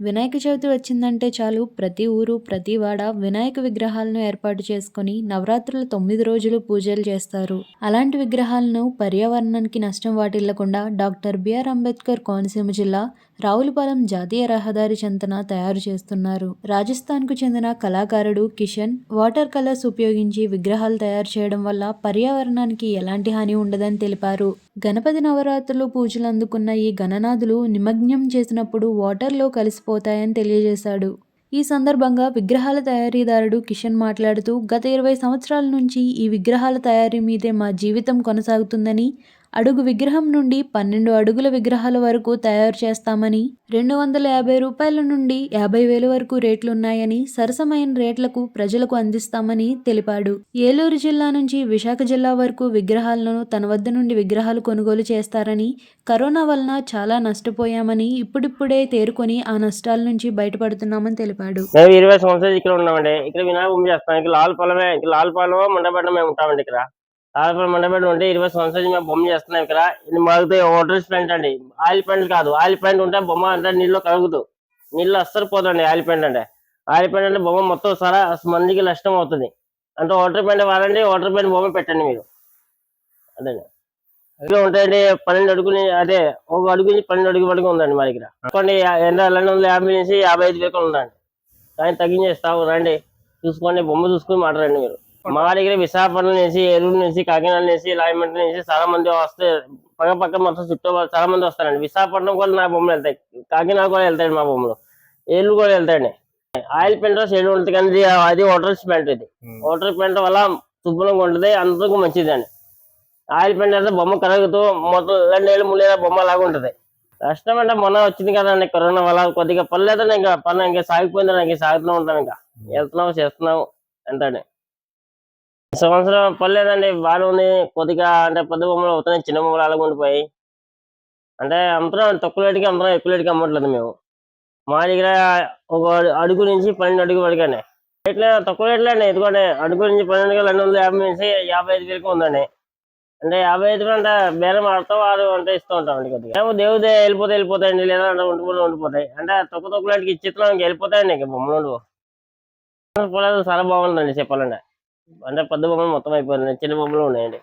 వినాయక చవితి వచ్చిందంటే చాలు ప్రతి ఊరు ప్రతి వాడ వినాయక విగ్రహాలను ఏర్పాటు చేసుకుని నవరాత్రుల తొమ్మిది రోజులు పూజలు చేస్తారు. అలాంటి విగ్రహాలను పర్యావరణానికి నష్టం వాటిల్లకుండా doctor B R Ambedkar Konaseema జిల్లా రావులపాలెం జాతీయ రహదారి చెంతన తయారు చేస్తున్నారు. రాజస్థాన్కు చెందిన కళాకారుడు కిషన్ వాటర్ కలర్స్ ఉపయోగించి విగ్రహాలు తయారు చేయడం వల్ల పర్యావరణానికి ఎలాంటి హాని ఉండదని తెలిపారు. గణపతి నవరాత్రులు పూజలు అందుకున్న ఈ గణనాథులు నిమగ్నం చేసినప్పుడు వాటర్లో కలిసిపోతాయని తెలియజేశాడు. ఈ సందర్భంగా విగ్రహాల తయారీదారుడు కిషన్ మాట్లాడుతూ గత ఇరవై సంవత్సరాల నుంచి ఈ విగ్రహాల తయారీ మీదే మా జీవితం కొనసాగుతుందని అడుగు విగ్రహం నుండి పన్నెండు అడుగుల విగ్రహాల వరకు తయారు చేస్తామని రెండు వందల యాభై రూపాయల నుండి యాభై వేల వరకు రేట్లున్నాయని సరసమైన రేట్లకు ప్రజలకు అందిస్తామని తెలిపాడు. ఏలూరు జిల్లా నుంచి విశాఖ జిల్లా వరకు విగ్రహాలను తన వద్ద నుండి విగ్రహాలు కొనుగోలు చేస్తారని కరోనా వలన చాలా నష్టపోయామని ఇప్పుడిప్పుడే తేరుకొని ఆ నష్టాల నుంచి బయటపడుతున్నామని తెలిపాడు. ఇరవై సంవత్సరాలు ఇక్కడ ఉన్నామండి. ఇక్కడ వినాయక చేస్తాం. ఇక్కడ లాల్పాలమే ఇక్కడ మేము ఉంటామండి ఇక్కడ. లాల్ పొలం మండపేట ఉంటే ఇరవై సంవత్సరాలు మేము బొమ్మ చేస్తున్నాం ఇక్కడ. ఇది మాకు వాటర్ పెయింట్ అండి. ఆయిల్ పెయింట్ కాదు. ఆయిల్ పెయింట్ ఉంటే బొమ్మ అంటే నీళ్ళు కలుగుతూ నీళ్ళు అస్సలు పోదండి ఆయిల్ పెయింట్ అంటే. ఆయిల్ పెయింట్ అంటే బొమ్మ మొత్తం సారా మందికి నష్టం అవుతుంది. అంటే వాటర్ పెయింట్ వాడండి వాటర్ పెయింట్ బొమ్మ పెట్టండి మీరు. అదే. అదే ఉంటాయండి పన్నెండు అడుగుని అదే ఒక అడుగు నుంచి పన్నెండు అడుగు వరకు ఉందండి మా దగ్గర చూడండి ఎంత రెండు వందల యాభై నుంచి యాభై ఐదు వేలు ఉందండి. కానీ తగ్గించేస్తాము రండి. చూసుకోండి బొమ్మ చూసుకుని మాట్లాడండి మీరు. మా దగ్గర విశాఖపట్నం నుంచి ఏలూరు నుంచి కాకినాడ నుంచి లాయమండ్రి నుంచి చాలా మంది వస్తే పక్క పక్క మొత్తం చుట్టూ చాలా మంది వస్తారండి. విశాఖపట్నం కూడా నా బొమ్మలు వెళ్తాయి. కాకినాడ కూడా వెళ్తాయండి మా బొమ్మలు. ఏలూరు కూడా వెళ్తాయండి. ఆయిల్ పెయింట్ షేడ్ ఉంటుంది కానీ అది వాటర్ పెయింట్ ఇది. వాటర్ పెయింట్ వల్ల శుభ్రంగా ఉంటుంది అందరికీ మంచిదండి. ఆయిల్ పెయింట్ అయితే బొమ్మ కరుగుతూ మొత్తం రెండేళ్ళు మూడేళ్ళ బొమ్మ లాగా ఉంటుంది. కష్టం అంటే మొన్న వచ్చింది కదండి కరోనా వల్ల. కొద్దిగా పర్లేదండి ఇంకా పని ఇంకా సాగిపోయిందండి ఇంకా సాగుతూనే ఉంటాం ఇంకా. వెళ్తున్నాం చేస్తున్నాం ఎంతండి ఈ సంవత్సరం పర్లేదండి బాగానే ఉంది. కొద్దిగా అంటే పెద్ద బొమ్మలు అవుతున్నాయి. చిన్న బొమ్మలు అలాగ ఉండిపోయి అంటే అమ్ముతున్నాం. తక్కువ రేటుకి అమ్ముతున్నాం. ఎక్కువ రేటుకి అమ్మట్లేదు మేము. మా దగ్గర ఒక అడుగు నుంచి పన్నెండు అడుగు వరకునే. రేట్లే తక్కువ రేట్లే అండి. ఎందుకంటే అడుగు నుంచి పన్నెండు వేల రెండు వందల యాభై నుంచి యాభై ఐదు వేలకు ఉందండి. అంటే యాభై ఐదు అంటే బేరం ఆడతాం వారు అంటే ఇస్తూ ఉంటామండి కొద్దిగా. ఏమో దేవుదే వెళ్ళిపోతే వెళ్ళిపోతాయండి లేదా అంటే ఉండిపోతే ఉండిపోతాయి. అంటే తక్కువ తక్కువ రేటుకి ఇచ్చిస్తున్నాం వెళ్ళిపోతాయండి. ఇంక బొమ్మలు పొలాలు చాలా బాగుందండి చెప్పాలంటే. అంటే పెద్ద బొమ్మలు మొత్తం అయిపోయింది చిన్న బొమ్మలు ఉన్నాయండి.